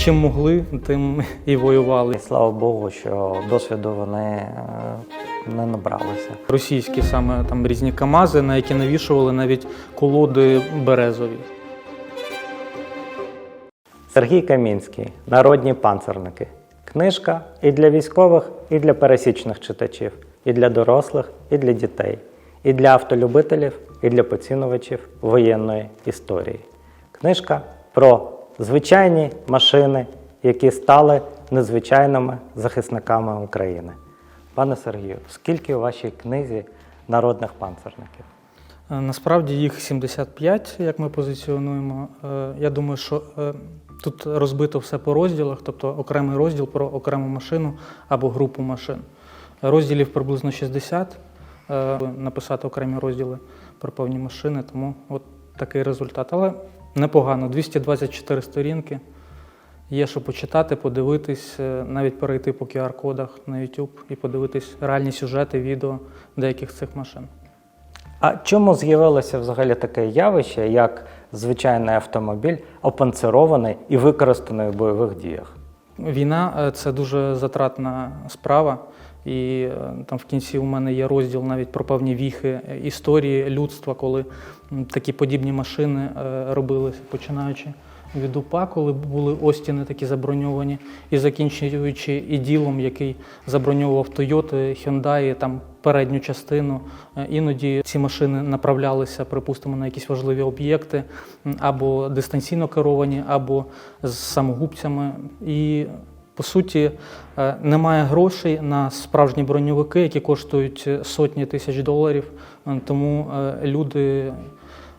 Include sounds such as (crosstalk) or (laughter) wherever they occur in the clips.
чим могли, тим і воювали. І слава Богу, що досвіду вони е, не набралися. Російські саме там різні КАМАЗи, на які навішували навіть колоди березові. Сергій Камінський, Народні панцерники. Книжка і для військових, і для пересічних читачів, і для дорослих, і для дітей, і для автолюбителів, і для поцінувачів воєнної історії. Книжка про звичайні машини, які стали незвичайними захисниками України. Пане Сергію, скільки у вашій книзі народних панцерників? Е, Насправді їх 75, як ми позиціонуємо. Е, Я думаю, що е, тут розбито все по розділах, тобто окремий розділ про окрему машину або групу машин. Розділів приблизно 60. е, Написати окремі розділи про певні машини, тому от такий результат. Але непогано, 224 сторінки. Є що почитати, подивитись, е, навіть перейти по QR-кодах на YouTube і подивитись реальні сюжети, відео деяких цих машин. А чому з'явилося взагалі таке явище, як звичайний автомобіль, опанцирований і використаний в бойових діях? Війна е, це дуже затратна справа, і е, там в кінці у мене є розділ навіть про певні віхи е, історії людства, коли такі подібні машини е, робилися, починаючи від УПА, коли були Остіни такі заброньовані, і закінчуючи і ділом, який заброньовував Toyota, Hyundai, там передню частину. Іноді ці машини направлялися, припустимо, на якісь важливі об'єкти, або дистанційно керовані, або з самогубцями. І по суті, е, немає грошей на справжні броньовики, які коштують сотні тисяч доларів. Е, Тому е, люди,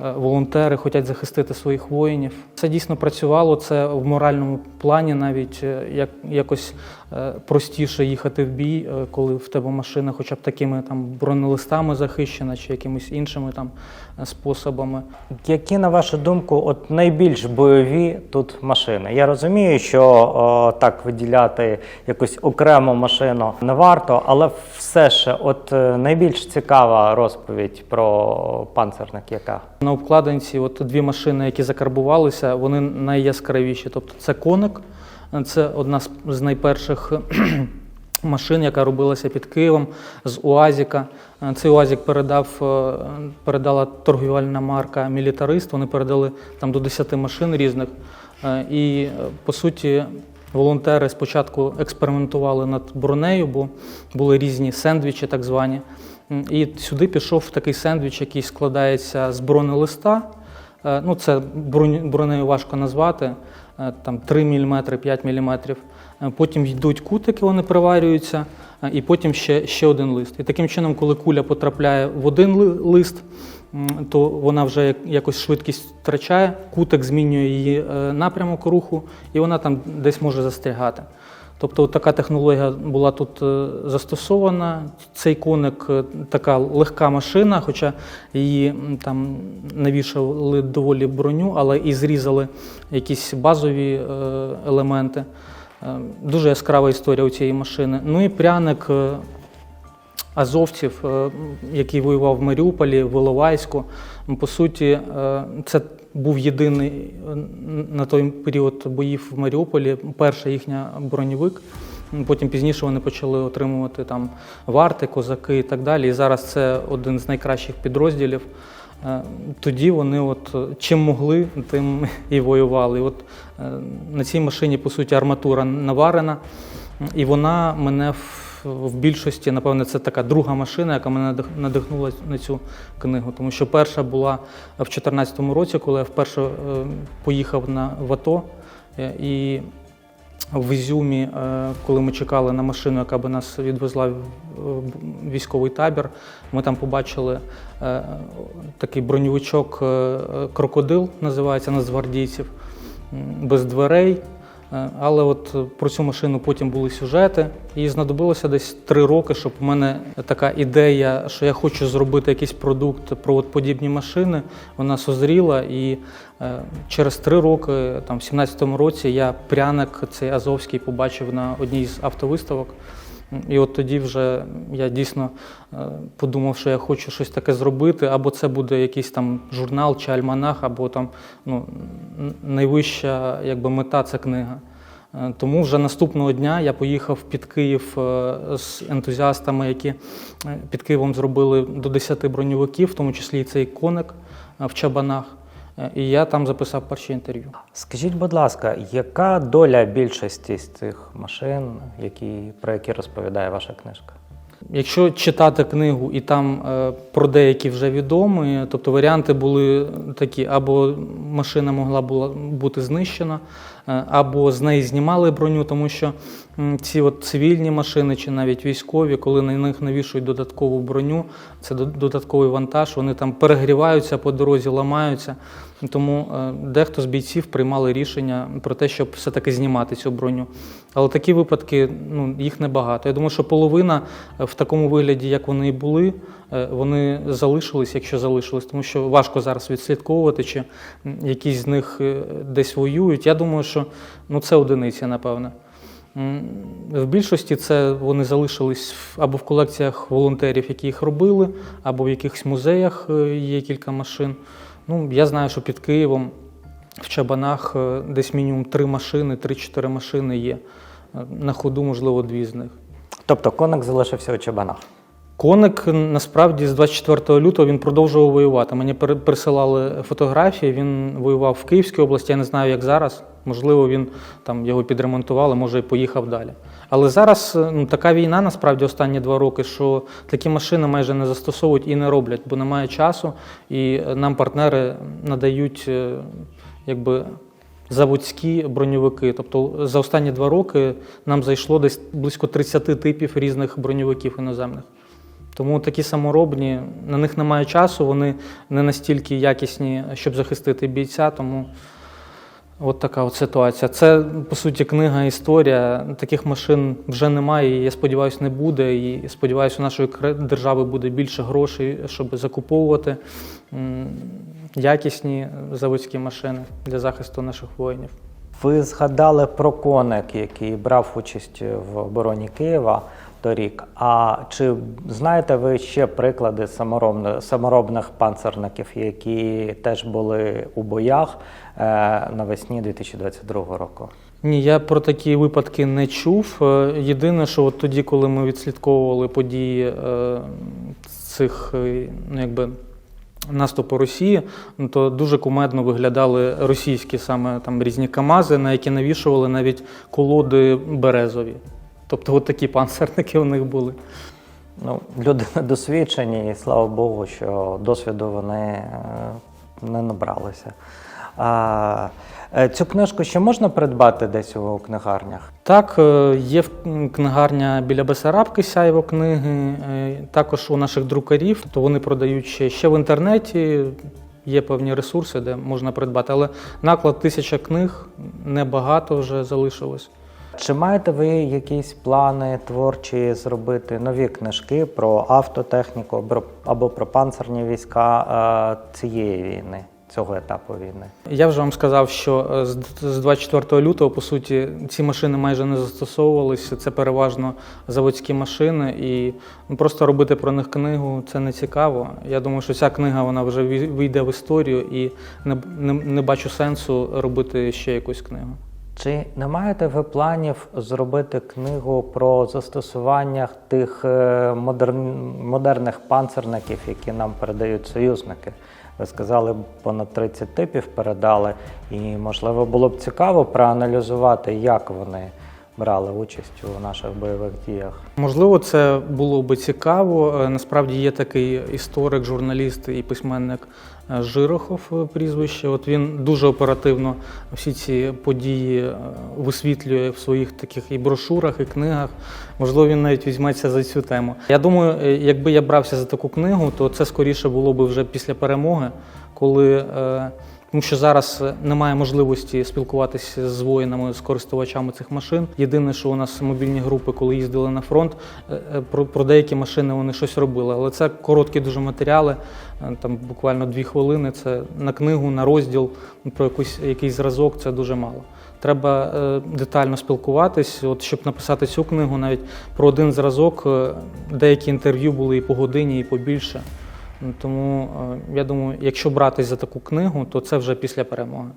е, волонтери хочуть захистити своїх воїнів. Це дійсно працювало. Це в моральному плані навіть е, як якось е, простіше їхати в бій, е, коли в тебе машина, хоча б такими там бронелистами захищена, чи якимись іншими там е, способами. Які, на вашу думку, от найбільш бойові тут машини? Я розумію, що о, так виділяти якусь окрему машину не варто, але все ж, от е, найбільш цікава розповідь про панцерник, яка? На обкладинці от дві машини, які закарбувалися, вони найяскравіші. Тобто це коник, це одна з найперших машин, яка робилася під Києвом з УАЗіка. Е, Цей УАЗік передав, е, передала торгівельна марка Мілітарист. Вони передали там до 10 машин різних. Е, І по суті. Волонтери спочатку експериментували над бронею, бо були різні сендвічі, так звані. І сюди пішов такий сендвіч, який складається з бронелиста. Ну, це бронею важко назвати, там 3 мм, 5 мм. Потім йдуть кутики, вони приварюються, е, і потім ще, ще один лист. І таким чином, коли куля потрапляє в один лист, то вона вже якось швидкість втрачає, кутик змінює її е, напрямок руху, і вона там десь може застрягати. Тобто така технологія була тут е, застосована. Цей коник е, така легка машина, хоча її там навішали доволі броню, але і зрізали якісь базові е, елементи. Е, Дуже яскрава історія у цієї машини. Ну і пряник е, азовців, е, який воював в Маріуполі, в Іловайську. По суті, це був єдиний на той період боїв в Маріуполі, перший їхній броньовик. Потім пізніше вони почали отримувати там варти, козаки і так далі. І зараз це один з найкращих підрозділів. Е, Тоді вони, от е, чим могли, тим і воювали. От е, на цій машині, по суті, арматура наварена, і вона мене в, в більшості, напевне, це така друга машина, яка мене надихнула на цю книгу. Тому що перша була в 2014 році, коли я вперше поїхав на в АТО. І в Ізюмі, е, коли ми чекали на машину, яка би нас відвезла в в військовий табір, ми там побачили е, такий броньовичок е, е, крокодил, називається нацгвардійців, без дверей. Е, Але от е, про цю машину потім були сюжети, і знадобилося десь три роки, щоб у мене така ідея, що я хочу зробити якийсь продукт про от подібні машини, вона созріла. І е, через три роки, там, в 17-му році, я пряник цей Азовський побачив на одній з автовиставок. І от тоді вже я дійсно е, подумав, що я хочу щось таке зробити, або це буде якийсь там журнал чи альманах, або там ну, найвища якби, мета це книга. Е, Тому вже наступного дня я поїхав під Київ е, з ентузіастами, які під Києвом зробили до 10 броньовиків, в тому числі і цей коник в Чабанах. Е, І я там записав перші інтерв'ю. Скажіть, будь ласка, яка доля більшості з цих машин, які, про які розповідає ваша книжка? Якщо читати книгу і там е, про деякі вже відомі, тобто варіанти були такі: або машина могла була бути знищена, або з неї знімали броню, тому що ці от цивільні машини чи навіть військові, коли на них навішують додаткову броню, це додатковий вантаж, вони там перегріваються по дорозі, ламаються. Тому е, дехто з бійців приймали рішення про те, щоб все-таки знімати цю броню. Але такі випадки ну, їх небагато. Я думаю, що половина е, в такому вигляді, як вони і були, е, вони залишились, якщо залишились, тому що важко зараз відслідковувати, чи якісь з них е, десь воюють. Я думаю, що ну, це одиниці, напевне. В більшості це вони залишились або в колекціях волонтерів, які їх робили, або в якихось музеях е, є кілька машин. Ну, я знаю, що під Києвом в Чабанах е, десь мінімум три машини, три-чотири машини є. Е, На ходу, можливо, дві з них. Тобто коник залишився у чабанах. Коник насправді з 24 лютого він продовжував воювати. Мені присилали фотографії. Він воював в Київській області. Я не знаю, як зараз. Можливо, він там його підремонтували, може і поїхав далі. Але зараз е, ну, така війна насправді останні два роки, що такі машини майже не застосовують і не роблять, бо немає часу, і е, нам партнери надають е, якби. Заводські броньовики. Тобто за останні два роки нам зайшло десь близько 30 типів різних броньовиків іноземних. Тому такі саморобні, на них немає часу, вони не настільки якісні, щоб захистити бійця. Тому от така от ситуація. Це, по суті, книга, історія. Таких машин вже немає, і я сподіваюся, не буде. І сподіваюся, у нашої держави буде більше грошей, щоб закуповувати якісні заводські машини для захисту наших воїнів. Ви згадали про коник, який брав участь в обороні Києва торік. А чи знаєте ви ще приклади саморобни- саморобних панцерників, які теж були у боях е, навесні 2022 року? Ні, я про такі випадки не чув. Е, Єдине, що от тоді, коли ми відслідковували події е, цих ну, якби, наступу Росії, ну, то дуже кумедно виглядали російські саме там різні КАМАЗи, на які навішували навіть колоди березові. Тобто, от такі панцерники у них були. Ну, люди (laughs) досвідчені, і слава Богу, що досвіду вони е, не набралися. А, е, цю книжку ще можна придбати десь у книгарнях? Так, е, є книгарня біля Бесарабки сяйво книги, також у наших друкарів, то вони продають ще, ще в інтернеті. Є певні ресурси, де можна придбати, але наклад тисяча книг небагато вже залишилось. Чи маєте ви якісь плани творчі зробити нові книжки про автотехніку або- про панцерні війська е, цієї війни, цього етапу війни? Я вже вам сказав, що е, з з 24 лютого, по суті, ці машини майже не застосовувалися. Це переважно заводські машини, і ну, просто робити про них книгу це не цікаво. Я думаю, що ця книга вона вже вій- війде в історію, і не, не, не бачу сенсу робити ще якусь книгу. Чи не маєте ви планів зробити книгу про застосування тих е, модерн... модерних панцерників, які нам передають союзники? Ви сказали, понад 30 типів передали, і можливо було б цікаво проаналізувати, як вони брали участь у наших бойових діях. Можливо, це було би цікаво. Е, Насправді є такий історик, журналіст і письменник е, Жирохов е, прізвище. От він дуже оперативно всі ці події висвітлює в своїх таких і брошурах, і книгах. Можливо, він навіть візьметься за цю тему. Я думаю, якби я брався за таку книгу, то це скоріше було б вже після перемоги, коли. Тому що зараз е, немає можливості спілкуватися з воїнами, з користувачами цих машин. Єдине, що у нас мобільні групи, коли їздили на фронт, е, е, про, про деякі машини вони щось робили. Але це короткі дуже матеріали, там буквально дві хвилини. Це на книгу, на розділ, про якийсь, якийсь зразок це дуже мало. Треба детально спілкуватись. От щоб написати цю книгу, навіть про один зразок, деякі інтерв'ю були і по годині, і побільше. Тому е, я думаю, якщо братись за таку книгу, то це вже після перемоги.